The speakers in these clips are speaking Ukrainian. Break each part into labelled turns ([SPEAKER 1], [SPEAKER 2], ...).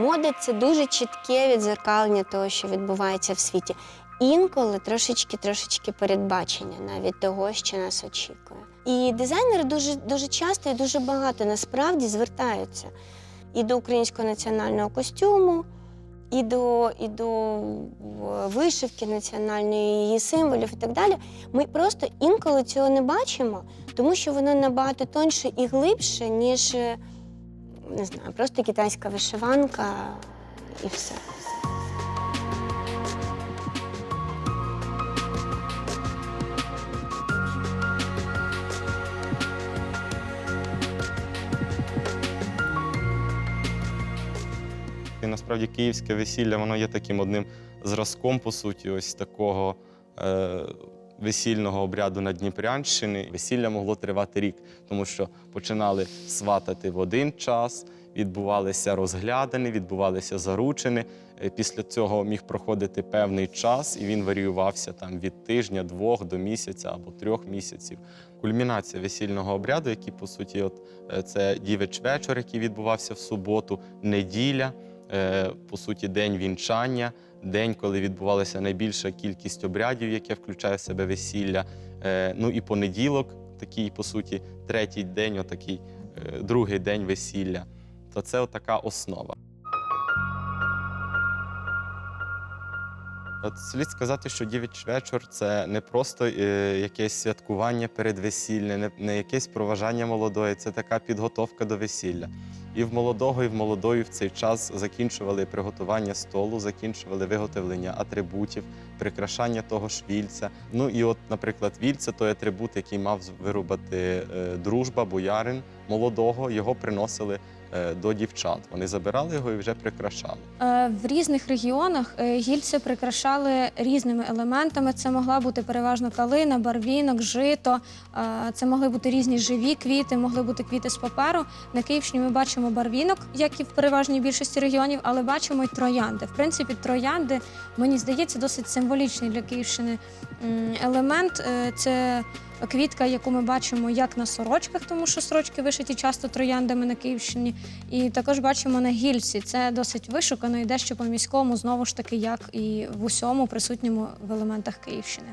[SPEAKER 1] Мода це дуже чітке відзеркалення того, що відбувається в світі. Інколи трошечки трошечки передбачення навіть того, що нас очікує. І дизайнери дуже, дуже часто і дуже багато насправді звертаються і до українського національного костюму, і до, і до вишивки національної, її символів і так далі. Ми просто інколи цього не бачимо, тому що воно набагато тоньше і глибше, ніж е, не знаю, просто китайська вишиванка і все.
[SPEAKER 2] І насправді київське весілля воно є таким одним зразком, по суті, ось такого е, весільного обряду на Дніпрянщини. Весілля могло тривати рік, тому що починали сватати в один час, відбувалися розглядини, відбувалися заручини. Е, Після цього міг проходити певний час, і він варіювався там від тижня, двох до місяця або трьох місяців. Кульмінація весільного обряду, який по суті, от е, це дівич вечір, який відбувався в суботу, неділя е, по суті, день вінчання, день, коли відбувалася найбільша кількість обрядів, яке включає в себе весілля. Е, Ну і понеділок, такий, по суті, третій день, отакий е, другий день весілля. То це така основа. Слід сказати, що дівич вечір це не просто е, якесь святкування перед весіллям, не, якесь проважання молодої, це така підготовка до весілля. І в молодого, і в молодої в цей час закінчували приготування столу, закінчували виготовлення атрибутів, прикрашання того ж вільця. Ну і от, наприклад, вільце той атрибут, який мав вирубати е, дружба, боярин молодого, його приносили до дівчат. Вони забирали його і вже прикрашали.
[SPEAKER 3] Е, В різних регіонах е, гільці прикрашали різними елементами. Це могла бути переважно калина, барвінок, жито. Е, Це могли бути різні живі квіти, могли бути квіти з паперу. На Київщині ми бачимо барвінок, як і в переважній більшості регіонів, але бачимо й троянди. В принципі, троянди, мені здається, досить символічний для Київщини елемент. Е, Це квітка, яку ми бачимо як на сорочках, тому що сорочки вишиті часто трояндами на Київщині. І також бачимо на гільці. Це досить вишукано і дещо по міському, знову ж таки, як і в усьому присутньому в елементах Київщини.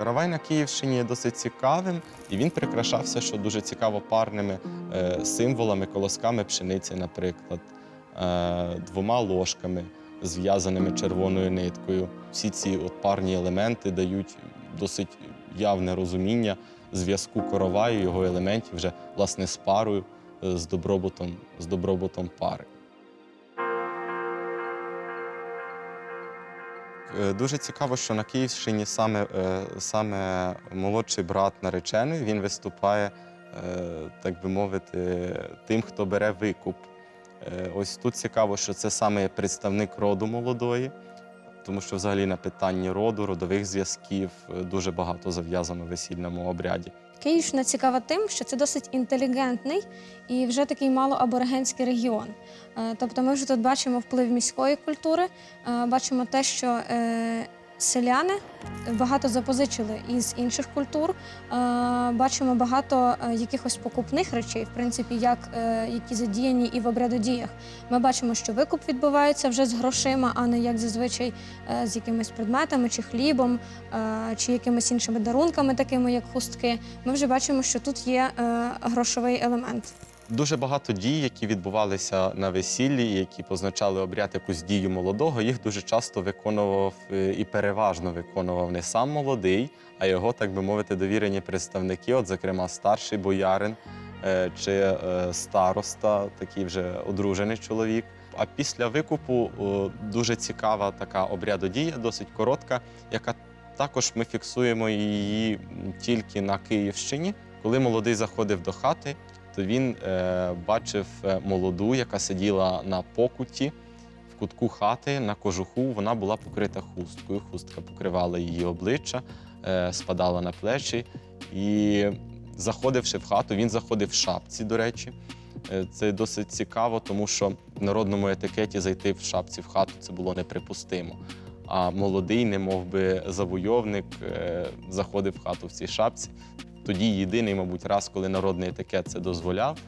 [SPEAKER 2] Каравай на Київщині є досить цікавим, і він прикрашався, що дуже цікаво, парними е, символами, колосками пшениці, наприклад, е, двома ложками, зв'язаними червоною ниткою. Всі ці парні елементи дають досить явне розуміння зв'язку короваю, його елементів вже власне з парою, е, з добробутом, з добробутом пари. Е, Дуже цікаво, що на Київщині саме, е, саме молодший брат наречений він виступає, так би мовити, тим, хто бере викуп. Е, Ось тут цікаво, що це саме представник роду молодої, тому що взагалі на питанні роду, родових зв'язків е, дуже багато зав'язано в весільному обряді.
[SPEAKER 3] Київщина цікава тим, що це досить інтелігентний і вже такий малоаборигенський регіон. Е, Тобто ми вже тут бачимо вплив міської культури, бачимо те, що селяни багато запозичили із інших культур. Е, Бачимо багато е, якихось покупних речей, в принципі, як, е, які задіяні і в обрядодіях. Ми бачимо, що викуп відбувається вже з грошима, а не як зазвичай з якимись предметами чи хлібом, чи якимись іншими дарунками, такими як хустки. Ми вже бачимо, що тут є грошовий елемент.
[SPEAKER 2] Дуже багато дій, які відбувалися на весіллі, які позначали обряд якусь дію молодого, їх дуже часто виконував е, і переважно виконував не сам молодий, а його, так би мовити, довірені представники, от, зокрема, старший боярин е, чи е, староста, такий вже одружений чоловік. А після викупу дуже цікава така обрядодія, досить коротка, яка також ми фіксуємо її тільки на Київщині. Коли молодий заходив до хати, то він е, бачив е, молоду, яка сиділа на покуті в кутку хати на кожуху. Вона була покрита хусткою. Хустка покривала її обличчя, е, спадала на плечі. І заходивши в хату, він заходив в шапці, до речі. Е, Це досить цікаво, тому що в народному етикеті зайти в шапці в хату це було неприпустимо. А молодий, немов би завойовник, е, заходив в хату в цій шапці. Тоді єдиний, мабуть, раз, коли народний етикет це дозволяв.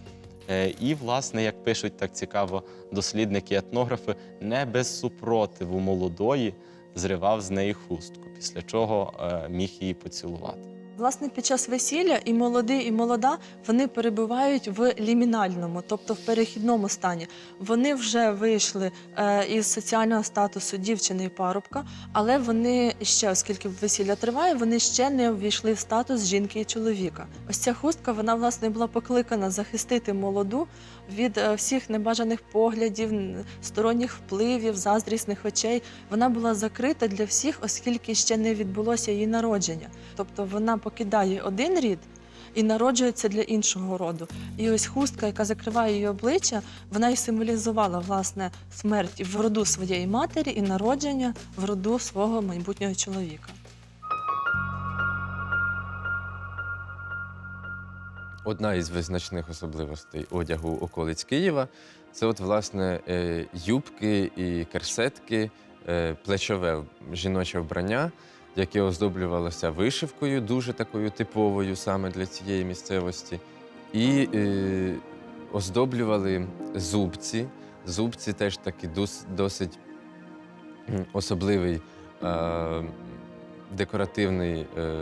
[SPEAKER 2] Е, І, власне, як пишуть так цікаво дослідники, етнографи, не без супротиву молодої зривав з неї хустку, після чого е, міг її поцілувати.
[SPEAKER 4] Власне, під час весілля і молодий, і молода вони перебувають в лімінальному, тобто в перехідному стані. Вони вже вийшли е, із соціального статусу дівчини і парубка, але вони ще, оскільки весілля триває, вони ще не увійшли в статус жінки і чоловіка. Ось ця хустка вона власне була покликана захистити молоду від е, всіх небажаних поглядів, сторонніх впливів, заздрісних очей. Вона була закрита для всіх, оскільки ще не відбулося її народження. Тобто вона покидає один рід і народжується для іншого роду. І ось хустка, яка закриває її обличчя, вона і символізувала власне смерть в роду своєї матері і народження в роду свого майбутнього чоловіка.
[SPEAKER 5] Одна із визначних особливостей одягу околиць Києва це, от, власне, е, юбки і керсетки, е, плечове жіноче вбрання, яке оздоблювалося вишивкою, дуже такою типовою саме для цієї місцевості. І е, оздоблювали зубці. Зубці теж такий досить особливий е, декоративний е,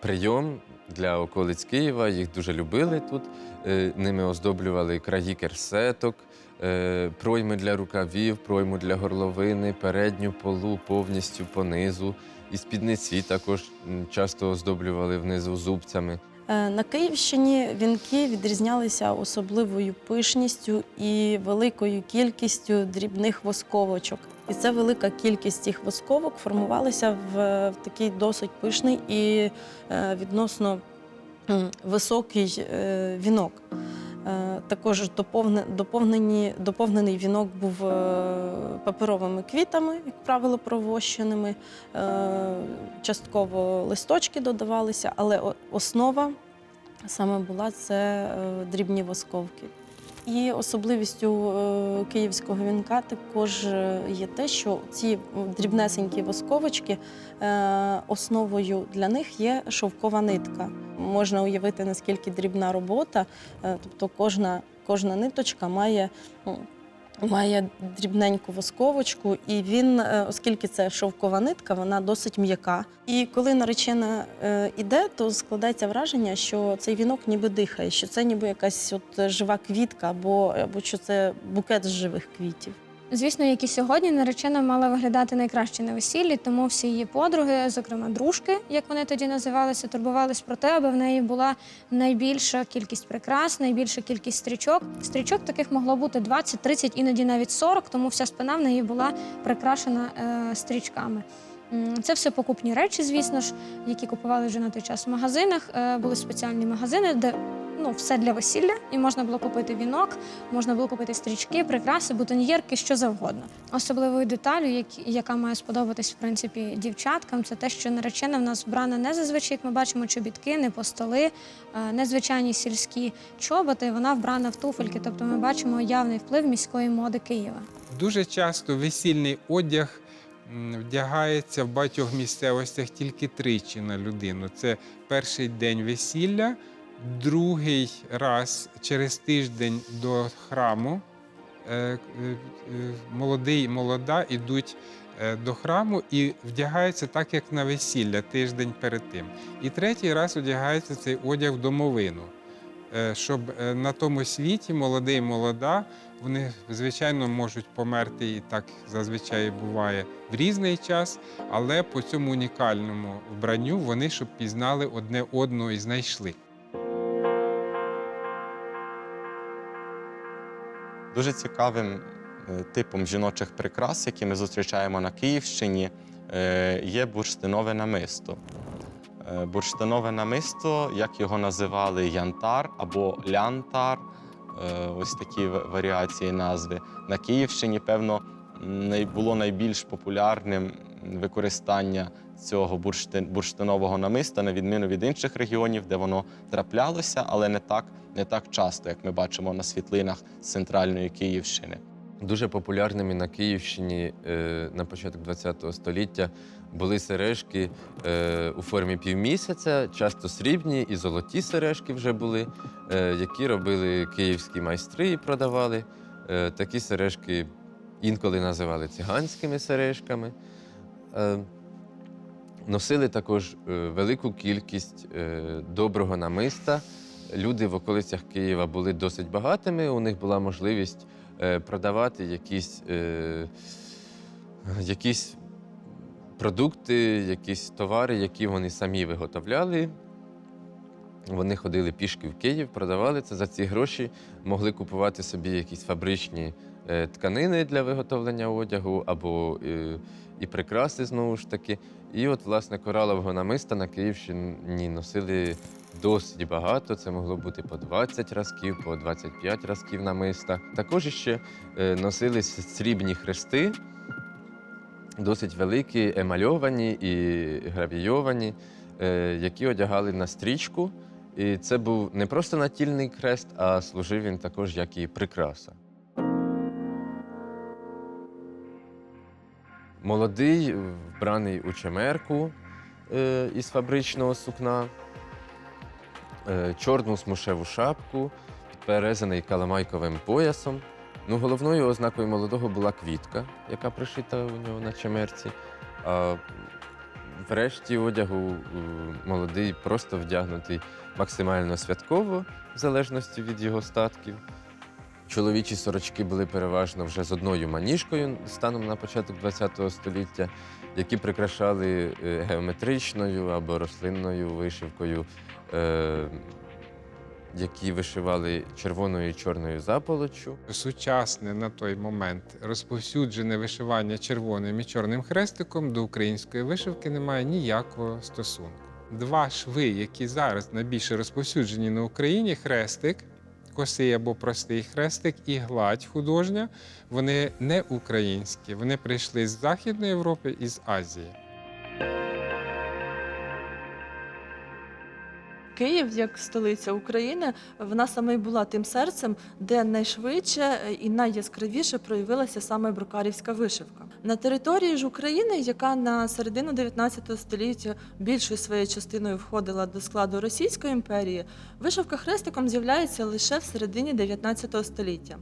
[SPEAKER 5] прийом для околиць Києва. Їх дуже любили тут. Е, Ними оздоблювали краї керсеток, е, пройми для рукавів, пройму для горловини, передню полу повністю понизу. І спідниці також часто оздоблювали внизу зубцями.
[SPEAKER 6] Е, На Київщині вінки відрізнялися особливою пишністю і великою кількістю дрібних восковочок. І ця велика кількість цих восковок формувалася в, в такий досить пишний і е, відносно високий е, вінок. Е, Також доповне, доповнені, доповнений вінок був е, паперовими квітами, як правило, провощеними. Е, Частково листочки додавалися, але основа саме була це дрібні восковки. І особливістю київського вінка також є те, що ці дрібнесенькі восковочки основою для них є шовкова нитка. Можна уявити, наскільки дрібна робота, е, тобто кожна, кожна ниточка має. Має дрібненьку восковочку, і він, е, оскільки це шовкова нитка, вона досить м'яка. І коли наречена е, іде, то складається враження, що цей вінок ніби дихає, що це ніби якась от жива квітка, або, або що це букет з живих квітів.
[SPEAKER 3] Звісно, як і сьогодні, наречена мала виглядати найкраще на весіллі, тому всі її подруги, зокрема дружки, як вони тоді називалися, турбувались про те, аби в неї була найбільша кількість прикрас, найбільша кількість стрічок. Стрічок таких могло бути 20, 30, іноді навіть 40, тому вся спина в неї була прикрашена е, стрічками. Це все покупні речі, звісно ж, які купували вже на той час в магазинах. Е, Були спеціальні магазини, де ну, все для весілля, і можна було купити вінок, можна було купити стрічки, прикраси, бутоньєрки, що завгодно. Особливою деталю, яка має сподобатись в принципі дівчаткам, це те, що наречена в нас вбрана не зазвичай, як ми бачимо, чобітки, не постоли, е, не сільські чоботи. Вона вбрана в туфельки. Тобто ми бачимо явний вплив міської моди Києва.
[SPEAKER 7] Дуже часто весільний одяг вдягається в багатьох місцевостях тільки тричі на людину. Це перший день весілля, другий раз через тиждень до храму. Е, е, Молодий і молода йдуть е, до храму і вдягаються так, як на весілля, тиждень перед тим. І третій раз одягається цей одяг в домовину. Щоб на тому світі молодий і молода вони, звичайно, можуть померти і так зазвичай буває в різний час, але по цьому унікальному вбранню вони щоб пізнали одне одного і знайшли.
[SPEAKER 2] Дуже цікавим е, типом жіночих прикрас, які ми зустрічаємо на Київщині, е, є бурштинове намисто. Е, Бурштинове намисто, як його називали янтар або лянтар, ось такі варіації назви. На Київщині, певно, було найбільш популярним використання цього бурштин, бурштинового намиста, на відміну від інших регіонів, де воно траплялося, але не так, не так часто, як ми бачимо на світлинах з центральної Київщини.
[SPEAKER 5] Дуже популярними на Київщині е, на початок ХХ століття були сережки е, у формі півмісяця, часто срібні і золоті сережки вже були, е, які робили київські майстри і продавали. Е, такі сережки інколи називали циганськими сережками. Е, носили також е, велику кількість е, доброго намиста. Люди в околицях Києва були досить багатими, у них була можливість е, продавати якісь, якісь продукти, якісь товари, які вони самі виготовляли. Вони ходили пішки в Київ, продавали це за ці гроші, могли купувати собі якісь фабричні тканини для виготовлення одягу або е, і прикраси знову ж таки. І от, власне, коралового намиста на Київщині носили досить багато. Це могло бути по 20 разків, по 25 разків намиста. Також ще е, носили срібні хрести, досить великі, емальовані і гравійовані, е, які одягали на стрічку. І це був не просто натільний хрест, а служив він також як і прикраса. Молодий, вбраний у чемерку е, із фабричного сукна, е, чорну смушеву шапку, підперезаний каламайковим поясом. Ну, головною ознакою молодого була квітка, яка пришита у нього на чемерці. А врешті одягу е, молодий просто вдягнутий максимально святково, в залежності від його статків. Чоловічі сорочки були переважно вже з одною маніжкою станом на початок ХХ століття, які прикрашали е, геометричною або рослинною вишивкою, е, які вишивали червоною і чорною заполоччю.
[SPEAKER 7] Сучасне на той момент розповсюджене вишивання червоним і чорним хрестиком до української вишивки не має ніякого стосунку. Два шви, які зараз найбільше розповсюджені на Україні, хрестик, косий або простий хрестик і гладь художня, вони не українські. Вони прийшли з Західної Європи і з Азії.
[SPEAKER 4] Київ, як столиця України, вона саме й була тим серцем, де найшвидше е, і найяскравіше проявилася саме брокарівська вишивка. На території ж України, яка на середину 19 століття більшою своєю частиною входила до складу Російської імперії, вишивка хрестиком з'являється лише в середині 19 століття.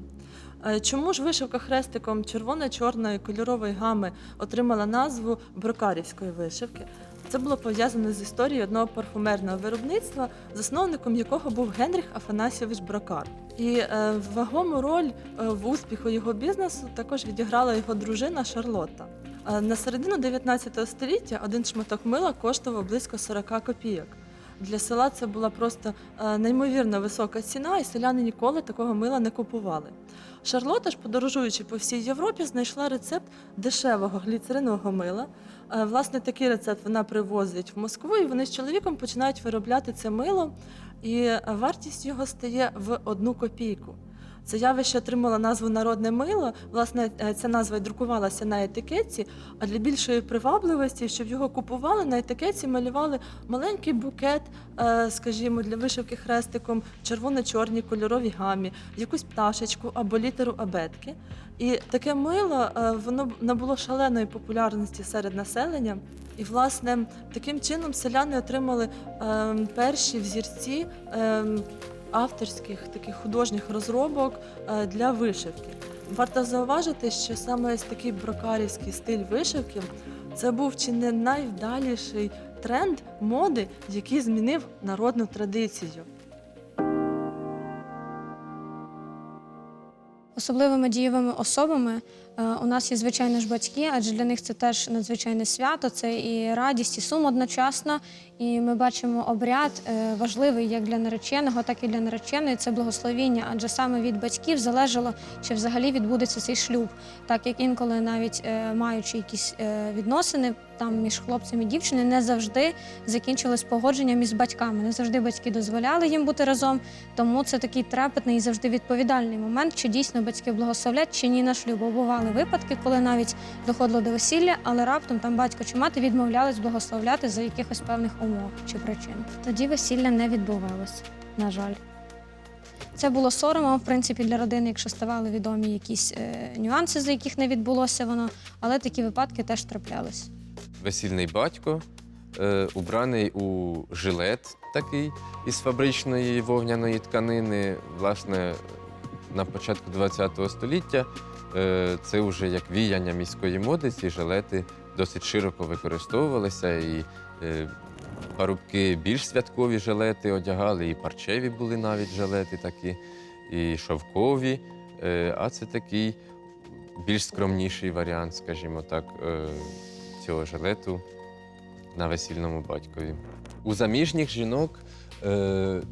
[SPEAKER 4] Е, Чому ж вишивка хрестиком червоно-чорної кольорової гами отримала назву брокарівської вишивки? Це було пов'язано з історією одного парфумерного виробництва, засновником якого був Генріх Афанасьович Брокар. І е, вагому роль е, в успіху його бізнесу також відіграла його дружина Шарлотта. Е, на середину 19 століття один шматок мила коштував близько 40 копійок. Для села це була просто е, неймовірно висока ціна, і селяни ніколи такого мила не купували. Шарлота ж, подорожуючи по всій Європі, знайшла рецепт дешевого гліцеринового мила. Е, Власне, такий рецепт вона привозить в Москву, і вони з чоловіком починають виробляти це мило, і вартість його стає в одну копійку. Це явище отримало назву народне мило. Власне, е, ця назва друкувалася на етикетці, а для більшої привабливості, щоб його купували, на етикетці малювали маленький букет, е, скажімо, для вишивки хрестиком, червоно-чорній кольоровій гамі, якусь пташечку або літеру абетки. І таке мило е, воно набуло шаленої популярності серед населення. І, власне, таким чином селяни отримали е, перші взірці е, авторських таких художніх розробок е, для вишивки. Варто зауважити, що саме такий брокарівський стиль вишивки це був чи не найвдаліший тренд моди, який змінив народну традицію.
[SPEAKER 3] Особливими дієвими особами е, у нас є звичайно ж батьки, адже для них це теж надзвичайне свято, це і радість, і сум одночасно. І ми бачимо обряд е, важливий як для нареченого, так і для нареченої. Це благословіння, адже саме від батьків залежало, чи взагалі відбудеться цей шлюб, так як інколи навіть е, маючи якісь е, відносини там між хлопцем і дівчиною, не завжди закінчилось погодженням із батьками. Не завжди батьки дозволяли їм бути разом. Тому це такий трепетний і завжди відповідальний момент, чи дійсно батьки благословлять чи ні на шлюб. Бували випадки, коли навіть доходило до весілля, але раптом там батько чи мати відмовлялись благословляти за якихось певних умов чи причин. Тоді весілля не відбувалось, на жаль. Це було соромом, в принципі, для родини, якщо ставали відомі якісь е, нюанси, за яких не відбулося воно, але такі випадки теж траплялись.
[SPEAKER 5] Весільний батько, е, убраний у жилет такий із фабричної вогняної тканини. Власне, на початку ХХ століття е, це вже як віяння міської моди, ці жилети досить широко використовувалися. І е, парубки більш святкові жилети одягали, і парчеві були навіть жилети такі, і шовкові. Е, а це такий більш скромніший варіант, скажімо так, е, цього жилету на весільному батькові. У заміжніх жінок, е,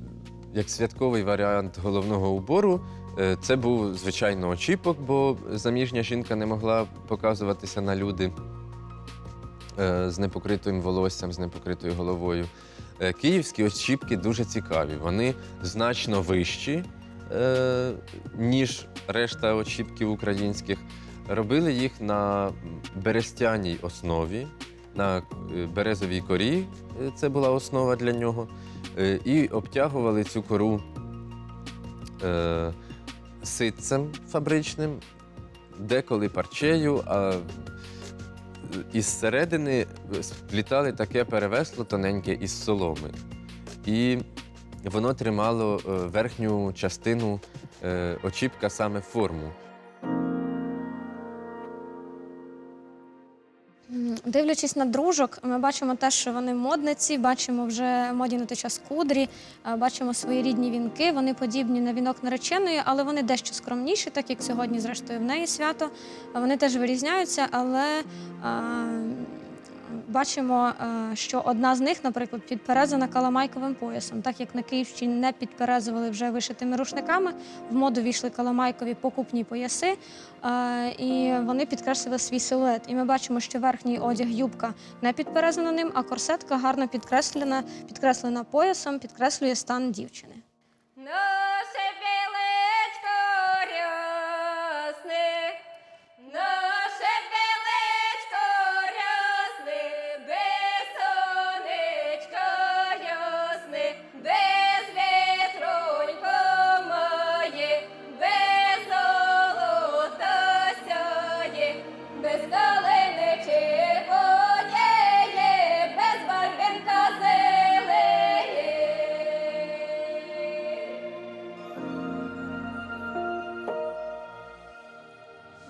[SPEAKER 5] як святковий варіант головного убору, це був, звичайно, очіпок, бо заміжня жінка не могла показуватися на люди з непокритим волоссям, з непокритою головою. Е, Київські очіпки дуже цікаві. Вони значно вищі, е, ніж решта очіпків українських. Робили їх на берестяній основі, на е, березовій корі. е, Це була основа для нього. Е, І обтягували цю кору е, ситцем фабричним, деколи парчею, а е, із середини сплітали таке перевесло тоненьке із соломи. І воно тримало е, верхню частину е, очіпка саме форму.
[SPEAKER 3] Дивлячись на дружок, ми бачимо те, що вони модниці, бачимо вже моді на той час кудрі, е, бачимо свої рідні вінки. Вони подібні на вінок нареченої, але вони дещо скромніші, так як сьогодні, зрештою, в неї свято. Вони теж вирізняються, але е, бачимо, е, що одна з них, наприклад, підперезана каламайковим поясом, так як на Київщині не підперезували вже вишитими рушниками, в моду війшли каламайкові покупні пояси, е, і вони підкреслили свій силует. І ми бачимо, що верхній одяг юбка не підперезана ним, а корсетка гарно підкреслена, підкреслена поясом, підкреслює стан дівчини.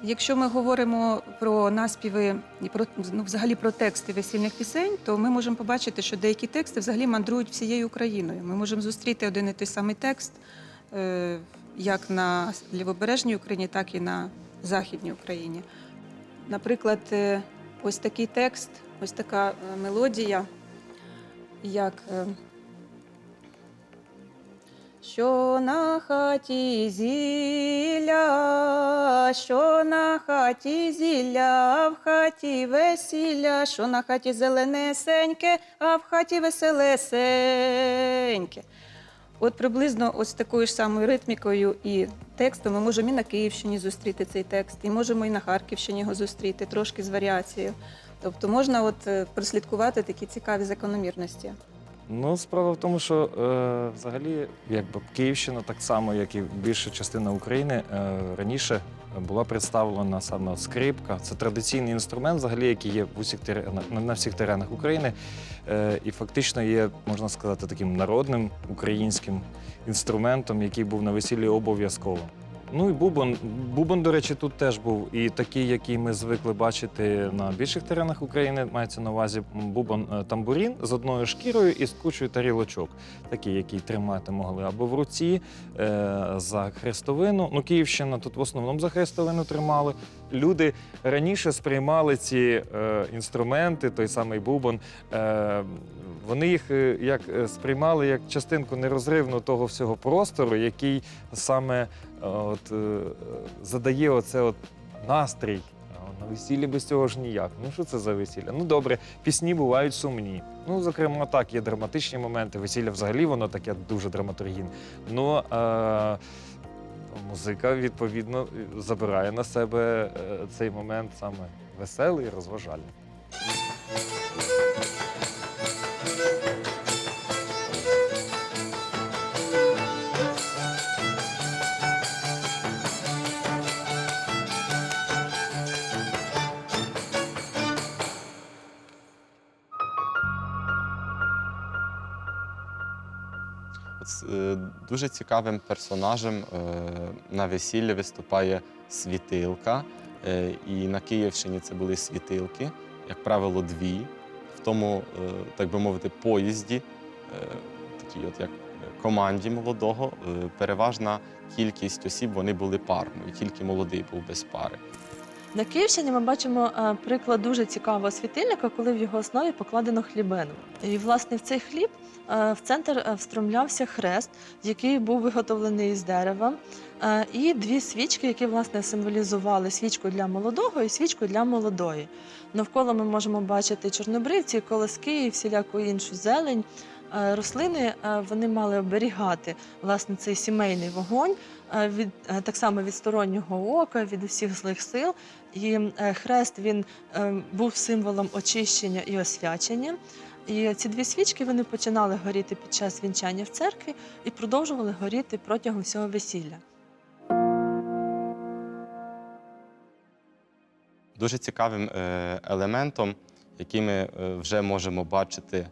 [SPEAKER 8] Якщо ми говоримо про наспіви і про ну, взагалі про тексти весільних пісень, то ми можемо побачити, що деякі тексти взагалі мандрують всією Україною. Ми можемо зустріти один і той самий текст е, як на лівобережній Україні, так і на Західній Україні. Наприклад, е, ось такий текст, ось така е, мелодія, як е, що на хаті зілля, що на хаті зілля, в хаті весілля, що на хаті зеленесеньке, а в хаті веселесеньке. От приблизно ось такою ж самою ритмікою і текстом ми можемо і на Київщині зустріти цей текст, і можемо і на Харківщині його зустріти, трошки з варіацією. Тобто можна от е, прослідкувати такі цікаві закономірності.
[SPEAKER 9] Ну, справа в тому, що е, взагалі, якби Київщина, так само, як і більша частина України, е, раніше була представлена саме скрипка. Це традиційний інструмент, взагалі, який є в усіх теренах, на, всіх теренах України. Е, і фактично є, можна сказати, таким народним українським інструментом, який був на весіллі обов'язково. Ну і бубон. Бубон, до речі, тут теж був і такий, який ми звикли бачити на більших теренах України. Мається на увазі бубон е, тамбурін з одною шкірою і з кучою тарілочок, такий, який тримати могли або в руці е, за хрестовину. Ну, Київщина тут в основному за хрестовину тримали. Люди раніше сприймали ці е, інструменти, той самий бубон. Вони їх як сприймали як частинку нерозривну того всього простору, який саме от, е, задає оце от настрій. На весіллі без цього ж ніяк. Ну що це за весілля? Ну добре, пісні бувають сумні. Ну, зокрема, так, є драматичні моменти. Весілля взагалі воно таке дуже драматургійне. Ну е, музика відповідно забирає на себе е, цей момент саме веселий, розважальний.
[SPEAKER 2] Дуже цікавим персонажем е, на весіллі виступає світилка. Е, І на Київщині це були світилки, як правило, дві. В тому, е, так би мовити, поїзді, е, такій от як команді молодого, е, переважна кількість осіб вони були парною, тільки молодий був без пари.
[SPEAKER 4] На Київщині ми бачимо е, приклад дуже цікавого світильника, коли в його основі покладено хлібину. І власне в цей хліб е, в центр е, встромлявся хрест, який був виготовлений із дерева, і дві свічки, які власне символізували свічку для молодого і свічку для молодої. Навколо ми можемо бачити чорнобривці, колоски і всіляку іншу зелень. Е, Рослини е, вони мали оберігати власне цей сімейний вогонь е, від так само від стороннього ока, від усіх злих сил. І хрест він був символом очищення і освячення. І ці дві свічки вони починали горіти під час вінчання в церкві і продовжували горіти протягом всього весілля.
[SPEAKER 2] Дуже цікавим елементом, який ми вже можемо бачити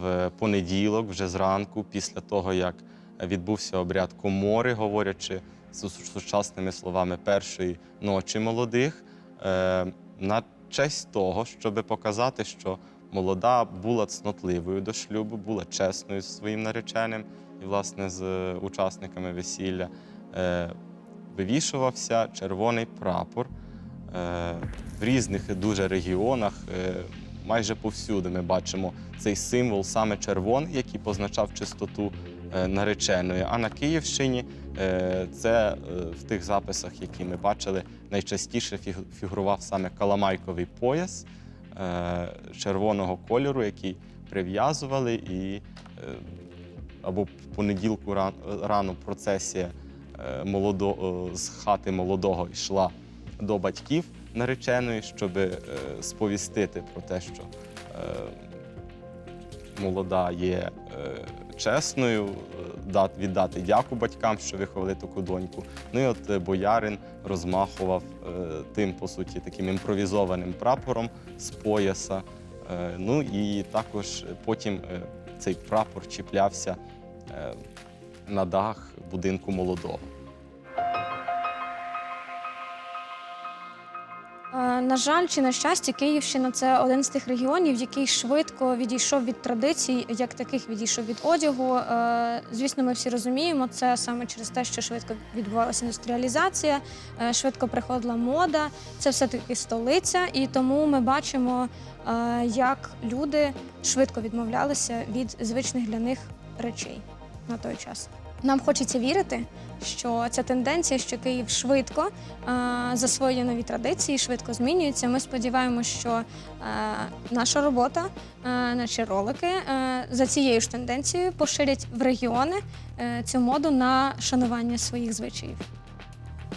[SPEAKER 2] в понеділок, вже зранку, після того, як відбувся обряд комори, говорячи су- сучасними словами першої ночі молодих, е, на честь того, щоб показати, що молода була цнотливою до шлюбу, була чесною зі своїм нареченим і, власне, з учасниками весілля. Е, Вивішувався червоний прапор. Е, В різних дуже регіонах, майже повсюди ми бачимо цей символ саме червоний, який позначав чистоту е, нареченої. А на Київщині е, це е, в тих записах, які ми бачили, найчастіше фігурував саме каламайковий пояс червоного кольору, який прив'язували і або в понеділку ран- рано процесія молодо, з хати молодого йшла до батьків нареченої, щоб е, сповістити про те, що е, молода є е, чесною, віддати дяку батькам, що виховали таку доньку. Ну і от боярин розмахував тим, по суті, таким імпровізованим прапором з пояса. Ну і також потім цей прапор чіплявся на дах будинку молодого.
[SPEAKER 3] На жаль, чи на щастя, Київщина це один з тих регіонів, який швидко відійшов від традицій, як таких відійшов від одягу. Е, Звісно, ми всі розуміємо, це саме через те, що швидко відбувалася індустріалізація, е, швидко приходила мода. Це все таки столиця, і тому ми бачимо, е, як люди швидко відмовлялися від звичних для них речей на той час. Нам хочеться вірити, що ця тенденція, що Київ швидко е, засвоює нові традиції, швидко змінюється. Ми сподіваємося, що е, наша робота, е, наші ролики за цією ж тенденцією поширять в регіони цю моду на шанування своїх звичаїв.